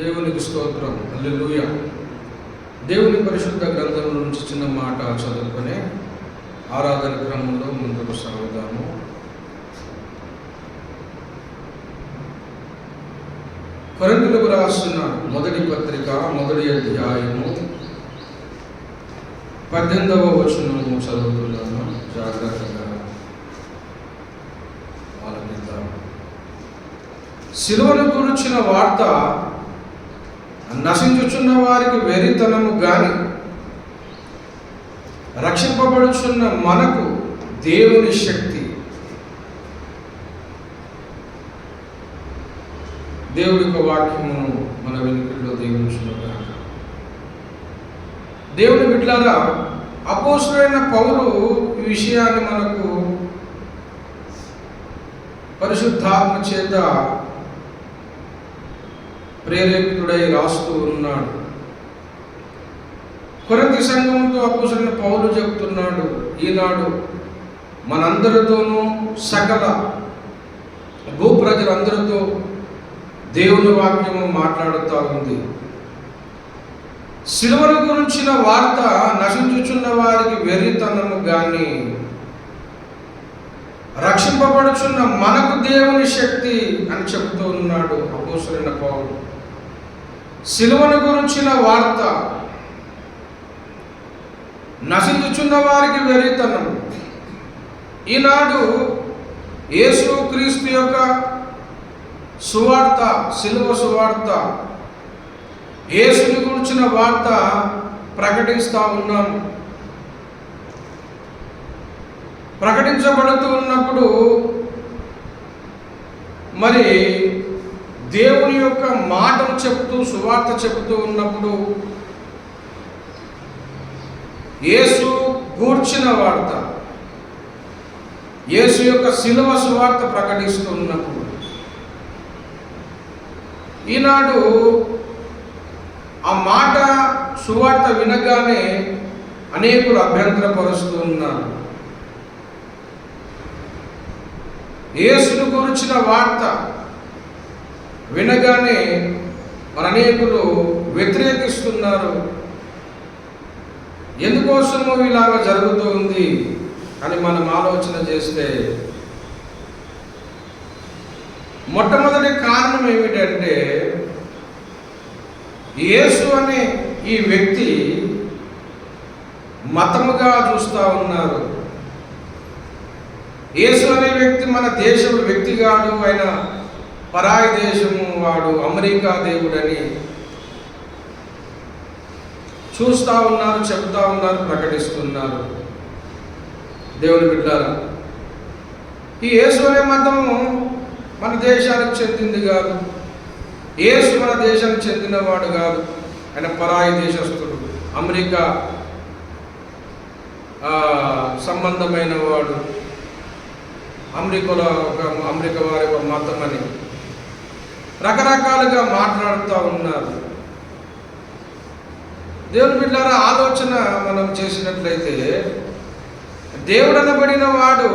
దేవునికి స్తోత్రం. అల్లెలుయ దేవుని పరిశుద్ధ గ్రంథం నుంచి చిన్న మాట చదువుకునే ఆరాధన క్రమంలో ముందుకు సాగుదాము. కొరంతులకు రాసిన మొదటి పత్రిక మొదటి అధ్యాయము పద్దెనిమిదవ వచనము చదువుతున్నాను జాగ్రత్తగా ఆలకిద్దాం శిలువను గురించిన వార్త నశించుచున్న వారికి వెరితనము కానీ రక్షింపబడుచున్న మనకు దేవుని శక్తి. దేవుడి యొక్క వాక్యమును మన వెనుకల్లో దేవుని దేవుని బిడ్డలారా అపోసులైన పౌరు ఈ విషయాన్ని మనకు పరిశుద్ధాత్మ చేత ప్రేరేపితుడై రాస్తూ ఉన్నాడు. కొరతి సంఘంతో అప్పుసరిన పౌలు చెబుతున్నాడు ఈనాడు మనందరితోనూ సకల భూప్రజలందరితో దేవుని వాక్యము మాట్లాడుతూ ఉంది. సిలువను గురించిన వార్త నశించుచున్న వారికి వెర్రితనము కానీ రక్షింపబడుచున్న మనకు దేవుని శక్తి అని చెబుతూ ఉన్నాడు అపోసరైన పౌరుడు శిలువను గురించిన వార్త నశించుచున్న వారికి వెరితనం ఈనాడు యేసు క్రీస్తు యొక్క సువార్త సిలువ సువార్త యేసుని గురించిన వార్త ప్రకటిస్తూ ఉన్నాము. ప్రకటించబడుతూ ఉన్నప్పుడు మరి దేవుని యొక్క మాటలు చెబుతూ సువార్త చెబుతూ ఉన్నప్పుడు యేసు గూర్చిన వార్త యేసు యొక్క శిలువ సువార్త ప్రకటిస్తున్నప్పుడు ఈనాడు ఆ మాట సువార్త వినగానే అనేకులు అభ్యంతరపరుస్తూ ఉన్నారు. యేసును గురించిన వార్త వినగానే మన అనేకులు వ్యతిరేకిస్తున్నారు. ఎందుకోసము ఇలాగ జరుగుతూ ఉంది అని మనం ఆలోచన చేస్తే మొట్టమొదటి కారణం ఏమిటంటే యేసు అనే ఈ వ్యక్తి మతముగా చూస్తూ ఉన్నారు. యేసు అనే వ్యక్తి మన దేశం వ్యక్తి అయినా ఆయన పరాయి దేశము వాడు అమెరికా దేవుడని చూస్తూ ఉన్నారు చెప్తా ఉన్నారు ప్రకటిస్తున్నారు. దేవుని బిడ్డారా ఈ యేసు అనే మన దేశానికి చెందింది కాదు. యేసు మన దేశానికి చెందినవాడు కాదు. ఆయన పరాయి దేశస్తుడు అమెరికా సంబంధమైన వాడు అమెరికాలో ఒక అమెరికా వారి ఒక మతం అని రకరకాలుగా మాట్లాడుతూ ఉన్నారు. దేవుని బిడ్డారా ఆలోచన మనం చేసినట్లయితే దేవుడు అనబడిన వాడు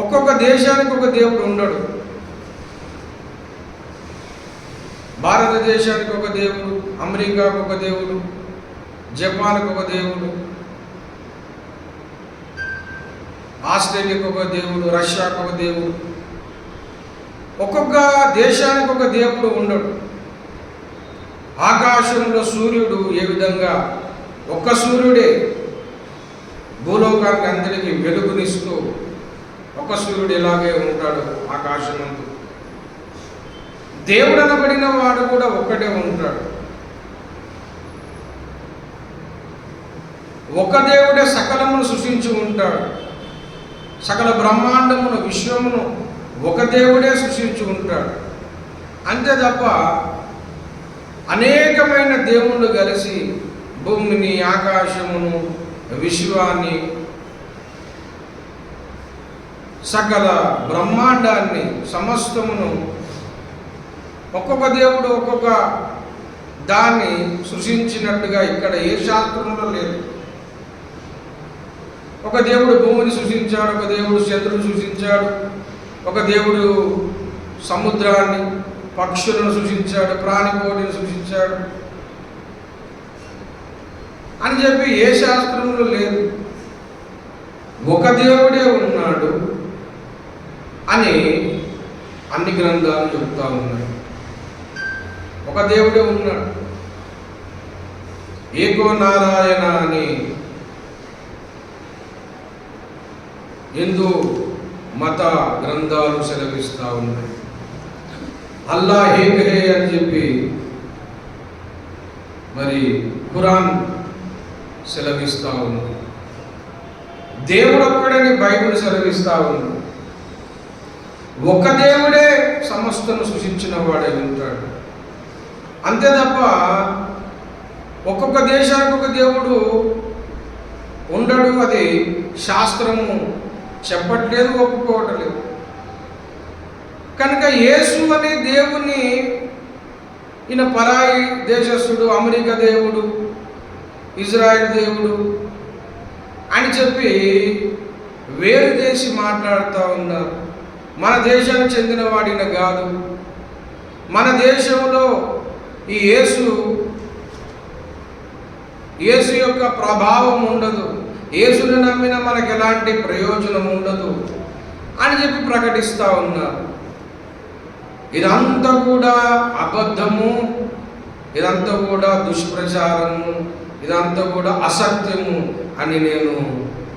ఒక్కొక్క దేశానికి ఒక దేవుడు ఉండడు. భారతదేశానికి ఒక దేవుడు అమెరికాకు ఒక దేవుడు జపాన్కు ఒక దేవుడు ఆస్ట్రేలియాకు ఒక దేవుడు రష్యాకు ఒక దేవుడు ఒక్కొక్క దేశానికి ఒక దేవుడు ఉండడు. ఆకాశంలో సూర్యుడు ఏ విధంగా ఒక్క సూర్యుడే భూలోకానికి అందరికీ వెలుగునిస్తూ ఒక సూర్యుడు ఇలాగే ఉంటాడు ఆకాశమందు దేవుడు అనబడిన వాడు కూడా ఒక్కటే ఉంటాడు. ఒక దేవుడే సకలమును సృష్టించి ఉంటాడు. సకల బ్రహ్మాండమును విశ్వమును ఒక దేవుడే సృష్టించి ఉంటాడు. అంతే తప్ప అనేకమైన దేవుళ్ళు కలిసి భూమిని ఆకాశమును విశ్వాన్ని సకల బ్రహ్మాండాన్ని సమస్తమును ఒక్కొక్క దేవుడు ఒక్కొక్క దాన్ని సృష్టించినట్టుగా ఇక్కడ ఏ శాస్త్రంలో లేదు. ఒక దేవుడు భూమిని సృష్టించాడు ఒక దేవుడు చంద్రుడు సృష్టించాడు ఒక దేవుడు సముద్రాన్ని పక్షులను సృష్టించాడు ప్రాణికోటిని సృష్టించాడు అని చెప్పి ఏ శాస్త్రంలో లేదు ఒక దేవుడే ఉన్నాడు అని అన్ని గ్రంథాలు చెప్తా ఉన్నాయి. ఒక దేవుడే ఉన్నాడు. ఏకో నారాయణ అని ఎందు మత గ్రంథాలు సెలవిస్తూ ఉన్నాయి. అల్లా ఏక అని చెప్పి మరి ఖురాన్ సెలవిస్తూ ఉంది. దేవుడు ఒక్కడని బైబిల్ సెలవిస్తూ ఉంది. ఒక దేవుడే సమస్తను సృష్టించిన వాడే ఉంటాడు. అంతే తప్ప ఒక్కొక్క దేశానికి ఒక దేవుడు ఉండడు అది శాస్త్రము. చెప్పట్లేదు ఒప్పుకోవట్లేదు కనుక యేసు అనే దేవుని ఈయన పరాయి దేశస్థుడు అమెరికా దేవుడు ఇజ్రాయెల్ దేవుడు అని చెప్పి వేరు చేసి మాట్లాడుతూ ఉన్నారు. మన దేశానికి చెందిన వాడిన కాదు. మన దేశంలో ఈ యేసు యేసు యొక్క ప్రభావం ఉండదు. యేసుని నమ్మిన మనకు ఎలాంటి ప్రయోజనం ఉండదు అని చెప్పి ప్రకటిస్తూ ఉన్నారు. ఇదంతా కూడా అబద్ధము ఇదంతా కూడా దుష్ప్రచారము ఇదంతా కూడా అసత్యము అని నేను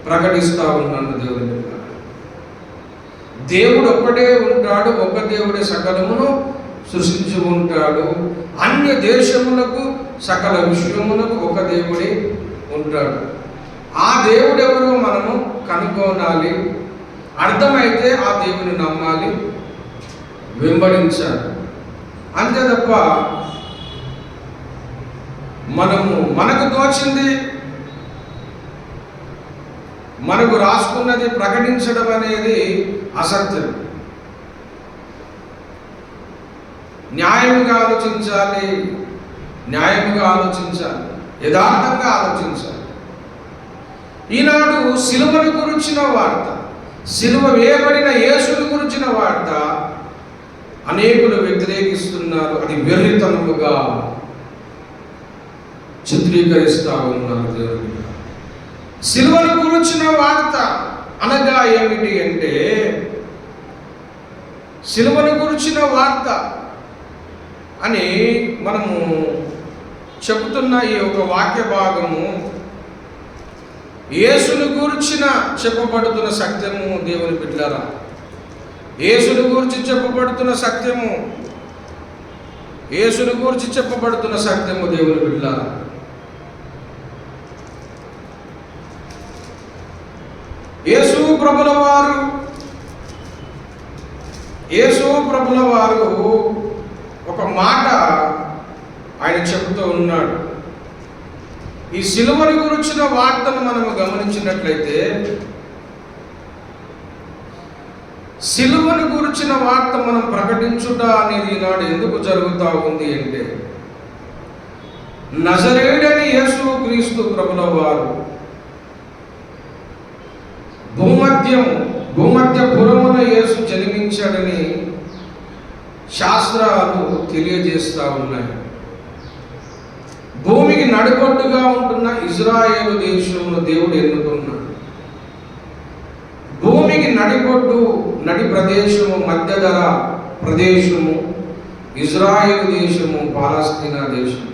ప్రకటిస్తూ ఉన్నాను దేవుని దేవుడు ఒక్కడే ఉంటాడు ఒక దేవుడే సకలమును సృష్టించి ఉంటాడు. అన్య దేశములకు సకల విషయములకు ఒక దేవుడే ఉంటాడు. ఆ దేవుడెవరో మనము కనుగొనాలి. అర్థమైతే ఆ దేవుని నమ్మాలి. వెంబడించాలి. అంతే తప్ప మనము మనకు తోచింది మనకు రాసుకున్నది ప్రకటించడం అనేది అసత్యం. న్యాయంగా ఆలోచించాలి న్యాయంగా ఆలోచించాలి యథార్థంగా ఆలోచించాలి. ఈనాడు సిలువను గురించిన వార్త సిలువ వేయబడిన యేసును గురించిన వార్త అనేకులు వ్యతిరేకిస్తున్నారు అది వెర్రితనముగా చిత్రీకరిస్తూ ఉన్నారు దేవుడు. సిలువను గురించిన వార్త అనగా ఏమిటి అంటే సిలువను గురించిన వార్త అని మనము చెబుతున్న ఈ యొక్క వాక్య భాగము యేసును గూర్చిన చెప్పబడుతున్న సత్యము దేవుని బిడ్డలారా యేసును గూర్చి చెప్పబడుతున్న సత్యము యేసును గూర్చి చెప్పబడుతున్న సత్యము దేవుని బిడ్డలారా యేసు ప్రభుల వారు యేసు ప్రభుల వారు ఒక మాట ఆయన చెబుతూ ఉన్నాడు. ఈ సిలువను గురించిన వార్తను మనము గమనించినట్లయితే సిలువను గురించిన వార్త మనం ప్రకటించుట అనేది ఈనాడు ఎందుకు జరుగుతూ ఉంది అంటే నజరేడని యేసు క్రీస్తు ప్రభుల వారు భూమధ్యం పురమున యేసు జన్మించాడని శాస్త్రాలు తెలియజేస్తూ ఉన్నాయి. నడిపొట్టుగా ఉంటున్న ఇజ్రాయేల్ దేశంలో దేవుడు ఎన్నుకున్నాడు భూమికి నడిపొట్టు నడి ప్రదేశము మధ్యధర ప్రదేశము ఇజ్రాయేల్ దేశము పాలస్తీనా దేశము.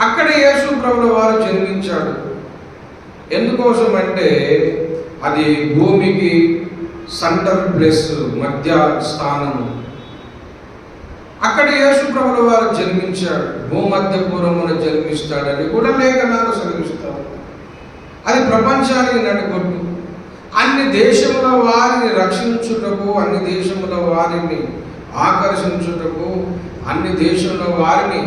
అక్కడ యేసు ప్రభుల వారు జన్మించాడు. ఎందుకోసం అంటే అది భూమికి సెంటర్ ప్లేస్ మధ్య స్థానము. అక్కడ యేసు ప్రభుల వారు జన్మించాడు భూమధ్యపూర్వమున జన్మిస్తాడని కూడా లేఖనాలు సెలవిస్తాడు అది ప్రపంచానికి నడిపొట్టు. అన్ని దేశముల వారిని రక్షించుటకు అన్ని దేశముల వారిని ఆకర్షించుటకు అన్ని దేశముల వారిని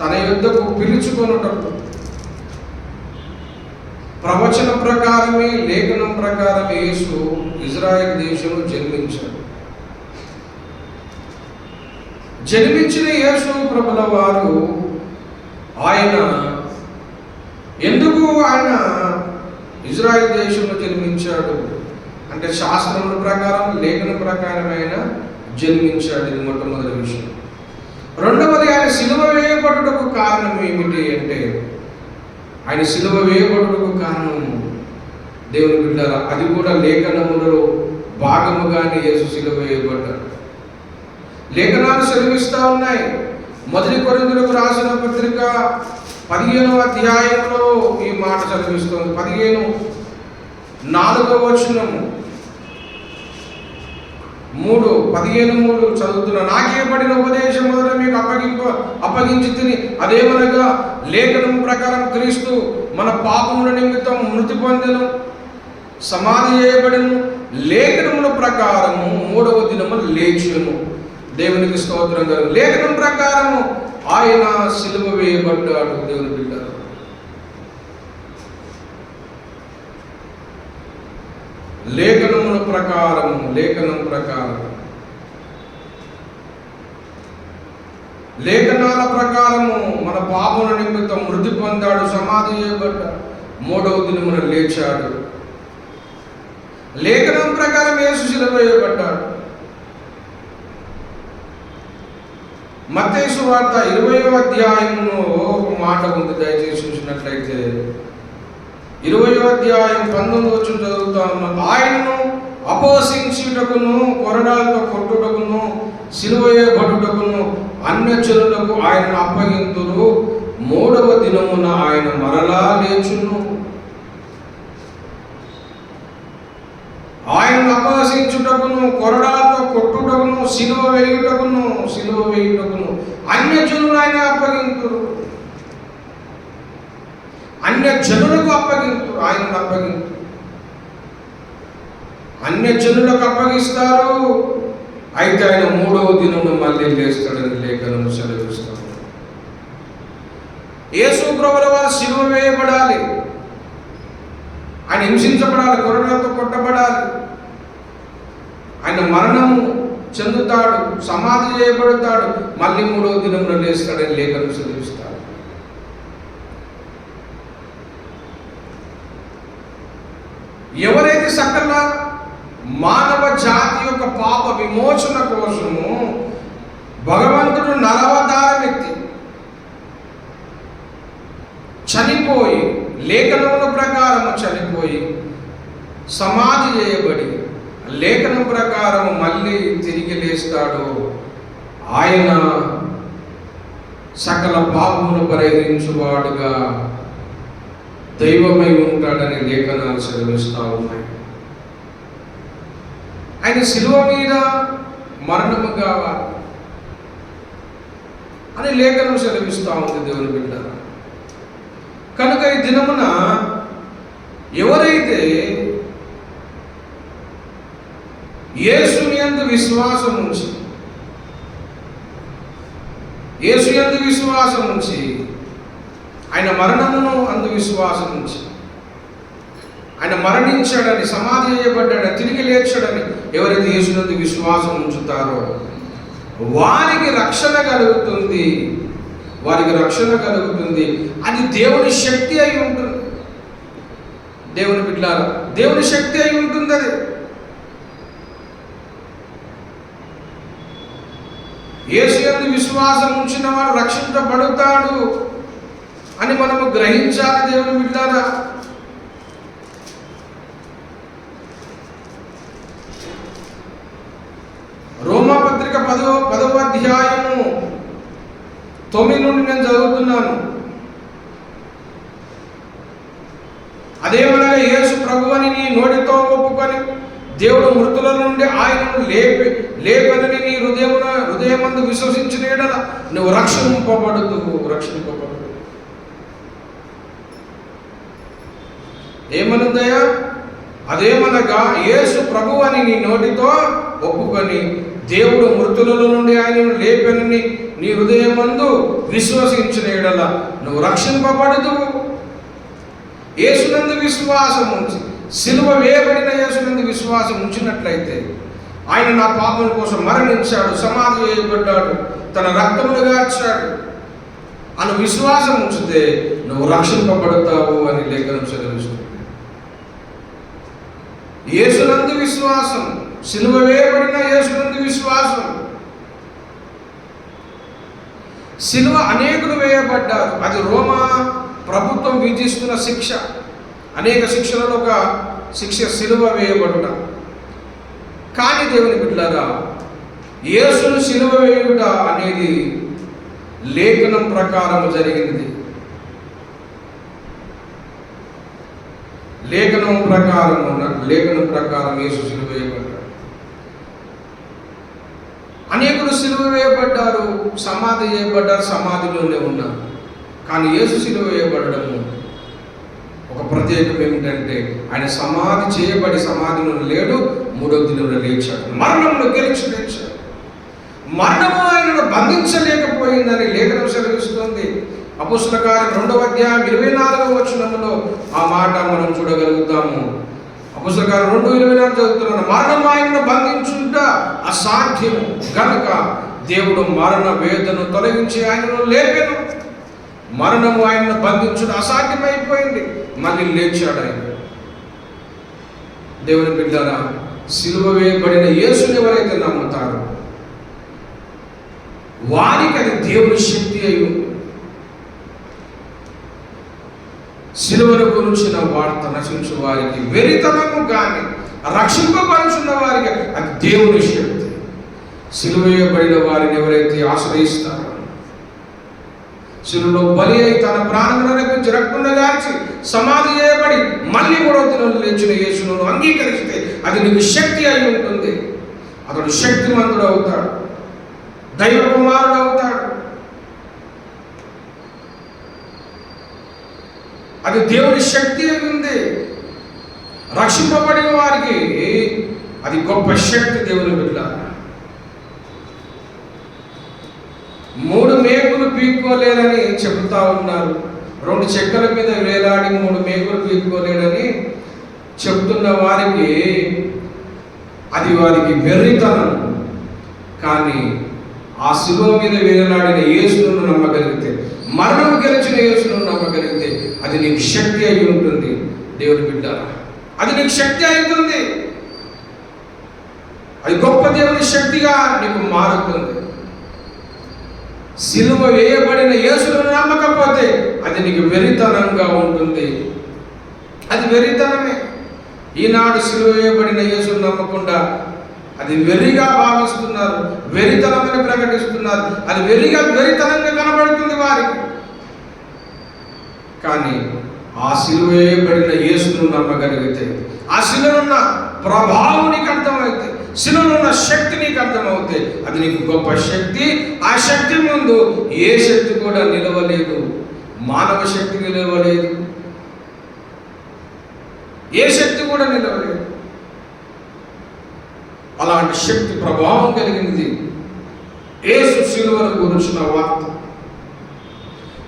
తన యుద్ధకు పిలుచుకొనుటకు. ప్రవచన ప్రకారమే లేఖనం ప్రకారం యేసు ఇజ్రాయెల్ దేశంలో జన్మించాడు. జన్మించిన యేసు ప్రభుల వారు ఆయన ఎందుకు ఆయన ఇజ్రాయెల్ దేశంలో జన్మించాడు? అంటే శాస్త్రముల ప్రకారం లేఖన ప్రకారం ఆయన జన్మించాడు. ఇది మొట్టమొదటి విషయం. రెండవది ఆయన సిలువ వేయబడుటకు కారణం ఏమిటి అంటే ఆయన సిలువ వేయబడుటకు కారణం దేవుని బిడ్డ అది కూడా లేఖనములలో భాగముగానే యేసు సిలువ వేయబడ్డాడు. లేఖనాలు సెలవిస్తూ ఉన్నాయి. మొదటి కొరిందులకు రాసిన పత్రిక పదిహేను అధ్యాయంలో ఈ మాట చదివిస్తుంది పదిహేను నాలుగవ వచనము. మూడు పదిహేను మూడు చదువుతున్న నాకే పడిన ఉపదేశం మొదట మీకు అప్పగింప అప్పగించి తిని అదేమనగా లేఖనం ప్రకారం క్రీస్తు మన పాపముల నిమిత్తం మృతి పొందను సమాధి చేయబడిను లేఖనముల ప్రకారము మూడవ దినము లేచును. దేవునికి స్తోత్రం గారు. లేఖనం ప్రకారము ఆయన సిలువ వేయబడ్డాడు దేవుని బిడ్డ లేఖనముల ప్రకారము లేఖనం ప్రకారం. లేఖనాల ప్రకారము మన పాపముల నిమిత్తం మృతి పొందాడు సమాధి చేయబడ్డాడు మూడవ దినమున లేచాడు. లేఖనం ప్రకారం యేసు సిలువ వేయబడ్డాడు. మతేసు వార్త ఇరవయో అధ్యాయంలో ఒక మాట ఉంది దయచేసి చూసినట్లయితే. ఇరవయో అధ్యాయం పంతొమ్మిది వచ్చిన చదువుతా ఉన్నాం ఆయనను అపోసించుటకును కొరడాలతో కొట్టుటకును సిలువయబడుటకును అన్యచరులకు ఆయనను అప్పగింతురు. మూడవ దినమున ఆయన మరలా లేచును. ఆయనను అపహసించుటకును కొరడాలతో కొట్టుటకును సిలువ వేయుటకును సిలువ వేయుటకును అన్యజనులు ఆయన అప్పగింతురు. అన్య జనులకు అప్పగింపు ఆయనను అప్పగింపు అన్య జనులకు అప్పగిస్తారు. అయితే ఆయన మూడవ దినమున మళ్ళీ లేస్తాడని లేఖనం సెలవిస్తాడు యేసు ప్రభుల వారు సిలువ వేయబడాలి. ఆయన హింసించబడాలి కొరడాలతో కొట్టబడాలి. ఆయన మరణము చెందుతాడు సమాధి చేయబడతాడు మళ్ళీ మూడో దినంలో లేస్తాడని లేఖను చదివిస్తాడు ఎవరైతే సకల మానవ జాతి యొక్క పాప విమోచన కోసము భగవంతుడు నరవతారం వ్యక్తి చనిపోయి లేఖనముల ప్రకారము చనిపోయి సమాధి చేయబడి లేఖనం ప్రకారం మళ్ళీ తిరిగి లేస్తాడు. ఆయన సకల పాపమును పరిహరించువాడుగా దైవమై ఉంటాడని లేఖనాలు చదివిస్తా ఉన్నాయి. ఆయన శిలువ మీద మరణము కావాలి అని లేఖనం సెలవిస్తూ ఉంది దేవుని బిడ్డ కనుక ఈ దినమున ఎవరైతే యేసుని అందు విశ్వాసం ఉంచి యేసు యందు విశ్వాసం ఉంచి ఆయన మరణమును అందు విశ్వాసం ఉంచి ఆయన మరణించాడని సమాధి చేయబడ్డాడని తిరిగి లేచాడని ఎవరైతే యేసునందు విశ్వాసం ఉంచుతారో వారికి రక్షణ కలుగుతుంది. వారికి రక్షణ కలుగుతుంది. అది దేవుని శక్తి అయి ఉంటుంది. దేవుని బిడ్డారు దేవుని శక్తి అయి ఉంటుంది అది యేసు విశ్వాసం ఉంచిన వాడు రక్షించబడతాడు అని మనము గ్రహించాలి దేవుని బిడ్డారా. రోమాపత్రిక పదవ పదవ అధ్యాయము తొమ్మిది నుండి నేను చదువుతున్నాను. అదేమనగా యేసు ప్రభు అని నీ నోటితో ఒప్పుకొని దేవుడు మృతుల నుండి ఆయనను లేపి లేపనని నీ హృదయమున హృదయమందు విశ్వసించిన ఎడల నువ్వు రక్షింపబడదు రక్షింపబడదు ఏమనుందయ్యా? అదేమనగా యేసు ప్రభు అని నీ నోటితో ఒప్పుకొని దేవుడు మృతులలో నుండి ఆయనను లేపెనని నీ హృదయమందు విశ్వసించిన ఎడల నువ్వు రక్షింపబడదు యేసునందు విశ్వాసం ఉంచి సిలువ వేయబడిన యేసునందు విశ్వాసం ఉంచినట్లయితే ఆయన నా పాపం కోసం మరణించాడు సమాధి చేయబడ్డాడు తన రక్తమును గార్చాడు. అని విశ్వాసం ఉంచితే నువ్వు రక్షింపబడతావు అని లేఖనం చదివిస్తుంది యేసునందు విశ్వాసం సిలువ వేయబడిన యేసునందు విశ్వాసం. సిలువ అనేకులు వేయబడ్డారు అది రోమా ప్రభుత్వం విధిస్తున్న శిక్ష. అనేక శిక్షలలో ఒక శిక్ష సిలువ వేయబడుట. కానీ దేవుని బిడ్డలారా యేసును సిలువ వేయుట అనేది లేఖనం ప్రకారం జరిగినది. లేఖనం ప్రకారం లేఖనం ప్రకారం యేసు సిలువ వేయబడ్డాడు. అనేకులు సిలువ వేయబడ్డారు సమాధి చేయబడ్డారు సమాధిలోనే ఉన్నారు. కానీ యేసు సిలువ వేయబడము ఒక ప్రత్యేకం ఏమిటంటే ఆయన సమాధి చేయబడి సమాధిలో లేడు మూడో దినంలో లేచాడు. మరణంలో గెలిచి లేచాడు మరణము ఆయనను బంధించలేకపోయిందని లేఖనం సెలవిస్తుంది. అపుస్తుల కార్యం రెండవ అధ్యాయం ఇరవై నాలుగవ వచనంలో ఆ మాట మనం చూడగలుగుతాము. అపుస్తుల కార్యం రెండు ఇరవై నాలుగు చదువుతున్నాను మరణం ఆయనను బంధించుట అసాధ్యం కనుక దేవుడు మరణ వేదను తొలగించి ఆయనను లేపెను. మరణము ఆయనను బంధించుట అసాధ్యమైపోయింది. మళ్ళీ లేచాడు. ఆయన దేవుని బిడ్డారా సిలువ వేయబడిన యేసుని ఎవరైతే నమ్ముతారో వారికి అది దేవుని శక్తి అయి ఉంది సిలువను గురించిన వార్త నశించు వారికి వెరితనము కానీ రక్షింపబడుచున్న వారికి అది దేవుని శక్తి. సిలువ వేయబడిన వారిని ఎవరైతే ఆశ్రయిస్తారో శిలులో బలి అయి తన ప్రాణములను రక్తం గార్చి సమాధి చేయబడి మళ్ళీ మూడవ దినం లేచిన యేసును అంగీకరిస్తే అది నీకు శక్తి అయి ఉంటుంది. అతడు శక్తిమంతుడు అవుతాడు. దైవ కుమారుడు అవుతాడు. అది దేవుని శక్తి అయి ఉంది. రక్షింపబడిన వారికి అది గొప్ప శక్తి దేవుని బిడ్డ. మూడు మేము పీక్కోలేదని చెబుతా ఉన్నారు. రెండు చెక్కల మీద వేలాడి మూడు మేకులు పీక్కోలేడని చెబుతున్న వారికి అది వారికి వెర్రితనం. కానీ ఆ శిలువ మీద వేలాడిన యేసును నమ్మగలిగితే మరణం గెలిచిన యేసును నమ్మగలిగితే అది నీకు శక్తి అయి ఉంటుంది. దేవుని బిడ్డ అది నీకు శక్తి అవుతుంది అది గొప్ప దేవుని శక్తిగా నీకు మారుతుంది. సిలువ వేయబడిన యేసును నమ్మకపోతే అది నీకు వెరితనంగా ఉంటుంది. అది వెరితనమే ఈనాడు సిలువ వేయబడిన యేసును నమ్మకుండా అది వెర్రిగా భావిస్తున్నారు వెరితనమని ప్రకటిస్తున్నారు. అది వెర్రిగా వెరితనంగా కనబడుతుంది వారికి. కానీ ఆ సిలువ వేయబడిన యేసును నమ్మగలిగితే ఆ శిలువనున్న ప్రభావం నీకు అర్థమైతే శిలువనున్న శక్తి నీకు అర్థమవుతుంది అది నీకు గొప్ప శక్తి. ఆ శక్తి ముందు ఏ శక్తి కూడా నిలవలేదు. మానవ శక్తి నిలవలేదు. ఏ శక్తి కూడా నిలవలేదు. అలాంటి శక్తి ప్రభావం కలిగినది ఏసు శిలువను గురించిన వార్త.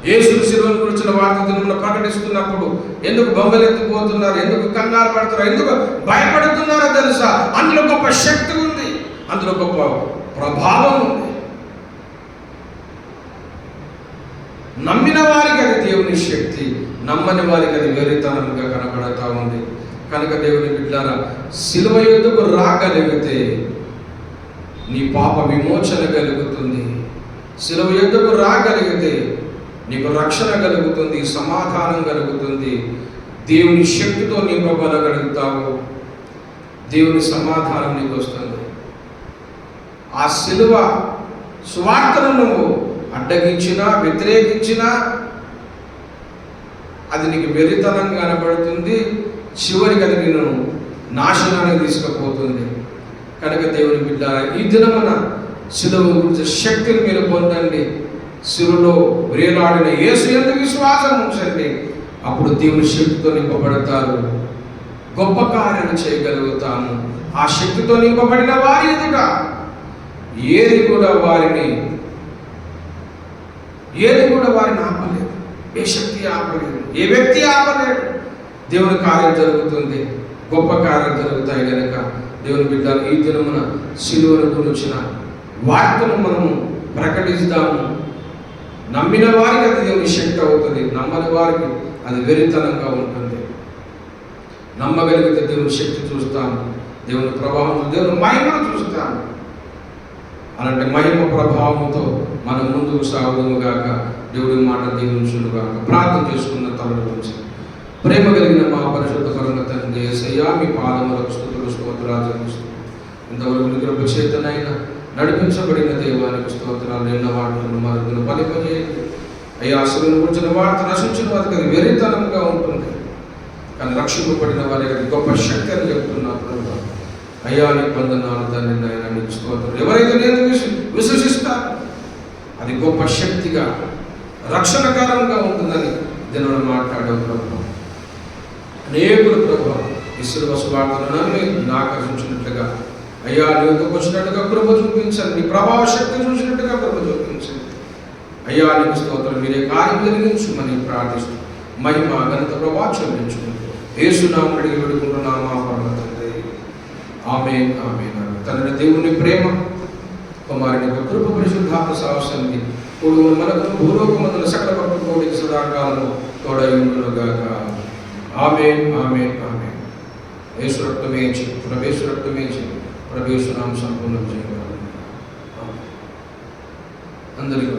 యేసు శిలువను గురించిన వార్త దినమున ప్రకటిస్తున్నప్పుడు ఎందుకు బొంగలెత్తిపోతున్నారు? ఎందుకు కంగారు పడుతున్నారు? ఎందుకు భయపడుతున్నారో తెలుసా? అందులో గొప్ప శక్తి ఉంది. అందులో గొప్ప ప్రభావం ఉంది. నమ్మిన వారికి అది దేవుని శక్తి నమ్మని వారికి అది వెరితనంగా కనబడతా ఉంది. కనుక దేవుని బిడ్డారా సిలువ యుద్ధకు రాగలిగితే నీ పాప విమోచన కలుగుతుంది. సిలువ యుద్ధకు రాగలిగితే నీకు రక్షణ కలుగుతుంది సమాధానం కలుగుతుంది. దేవుని శక్తితో నింపబడగలుగుతావు దేవుని సమాధానం నీకు వస్తుంది. ఆ శిలువ సువార్తను నువ్వు అడ్డగించినా వ్యతిరేకించినా అది నీకు వెరితనంగా కనబడుతుంది. చివరికి అది నేను నాశనానికి తీసుకుపోతుంది. కనుక దేవుని బిడ్డ ఈ దినమున శిలువ గురించి శక్తిని మీరు పొందండి. శిలువలో వేలాడిన యేసు ఎందుకు విశ్వాసం ఉంచండి. అప్పుడు దేవుని శక్తితో నింపబడతారు. గొప్ప కార్యాలు చేయగలుగుతాము. ఆ శక్తితో నింపబడిన వారి ఎదుట ఏది కూడా వారిని ఏది కూడా వారిని ఆపలేదు. ఏ శక్తి ఆపలేదు. ఏ వ్యక్తి ఆపలేదు. దేవుని కార్యం జరుగుతుంది. గొప్ప కార్యం జరుగుతాయి కనుక దేవుని బిడ్డలు ఈ దినమున శిలువను గురించిన వార్తను మనము ప్రకటిస్తాము. నమ్మిన వారికి అది దేవుని శక్తి అవుతుంది నమ్మని వారికి అది వెరితనంగా ఉంటుంది. నమ్మగలిగితే దేవుని శక్తి చూస్తాను దేవుని ప్రభావం దేవుని మహిమను చూస్తాను. అలాంటి మహిమ ప్రభావంతో మనం ముందుకు సాగుదము గాక దేవుడి మాట దీవించును గాక ప్రార్థన చేసుకున్న తలల నుంచి ప్రేమ కలిగిన మా పరిశుద్ధ పరమ తండ్రి యేసయ్యా మీ పాదములకు స్థుతులు స్తోత్రాలు ఇంతవరకు నీ కృప చేతనైనా నడిపించబడిన దేవానికి స్తోత్రాలు నిన్న వాడుతున్న మరుగును పలిపజే అయ్యా అసలు కూర్చున్న వార్త నశించిన వారికి అది వెరితనంగా ఉంటుంది. కానీ రక్షింపబడిన వారికి అది గొప్ప శక్తి అని చెప్తున్నా ప్రభు. అయ్యా నీ పొందనాలు దాన్ని నాయన నీకు స్తోత్రం ఎవరైతే నేను విశ్వ- అది గొప్ప శక్తిగా రక్షణకరంగా ఉంటుందని దిన మాట్లాడే ప్రభు. అనేకులు ప్రభు ఇసురు వసువార్తను నమ్మి ఆకర్షించినట్లుగా అయ్యా నీకు వచ్చినట్టుగా కృప చూపించండి. నీ ప్రభావ శక్తి చూసినట్టుగా కృప చూపించండి. అయ్యా నీకు స్తోత్రం. మీరే కార్యం జరిగించమని ప్రార్థిస్తూ మహిమ ఘనత ప్రభావ చెల్లించుకుంటూ ఏసునామం అడిగి పెడుకుంటున్నామా పరమ తండ్రి. ఆమె ఆమె తండ్రి దేవుని ప్రేమ కుమారుని యొక్క కృప పరిశుద్ధాత్మ సాహసానికి ఇప్పుడు మనకు భూలోకమందుల సకల భక్తుల కోటి సదాకాలము తోడయుండునుగాక. ఆమె ఆమె ఆమె యేసురక్తమేచి ప్రభేశ్వరక్తమేచి ప్రవేశనాం సంపూర్ణం చేయగలరు అందరికీ